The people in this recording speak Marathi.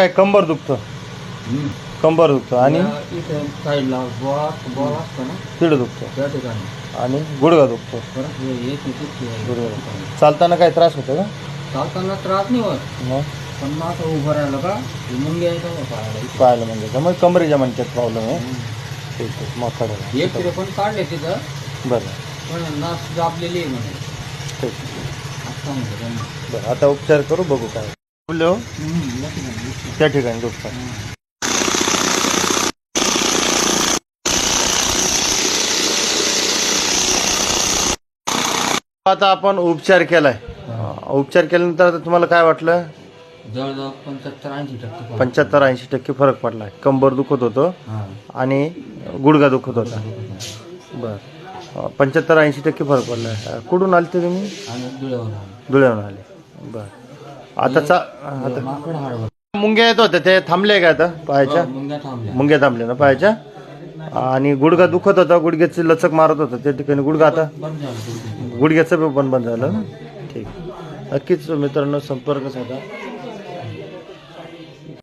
काय कंबर दुखतं? कंबर दुखतं आणि? इथं साईडला बॉल बॉल असतो ना? तिड दुखतं. त्या ठिकाणी. आणि गुडघा दुखतो. परत हे एक इथे गुडघा चालताना काय त्रास होतो का? चालताना त्रास नाही होत. मग? पण मग असं उभं राहिलं का हे मुंग्या येतं इथे. पाहायला म्हणजे त्यामुळे कमरेच्या म्हणतात प्रॉब्लेम आहे. ठीक आहे मग कळलं. एक तरी पण काढले तिथं. बरं. पण नास दाबलेली आहे म्हणे. ठीक आहे. त्यांनी. बरं आता उपचार करू बघू काय. बोलले हम्म, या ठिकाणी. त्या ठिकाणी दुखतात. आता आपण उपचार केलाय. उपचार केल्यानंतर आता तुम्हाला काय वाटलं? जवळजवळ पंच्याहत्तर ऐंशी टक्के फरक. पंच्याहत्तर ऐंशी टक्के फरक पडलाय कंबर दुखत होतं. आणि गुडघा दुखत होता. बर. पंच्याहत्तर ऐंशी टक्के फरक पडलाय अं, कुठून आले ते तुम्ही? आणि धुळ्यावर आलो. बर. आता चा आता मुंग्या येत होत्या ते थांबले का आता पायाच्या मुंग्या थांबल्या. मुंग्या थांबले ना पायाच्या आणि गुडघा दुखत होता गुडघ्याची लचक मारत होता त्या ठिकाणी गुडघा आता बंद झालं तिथे. गुडघ्याचं पण बंद झालं ना? ठीक. नक्कीच मित्रांनो संपर्क साधा.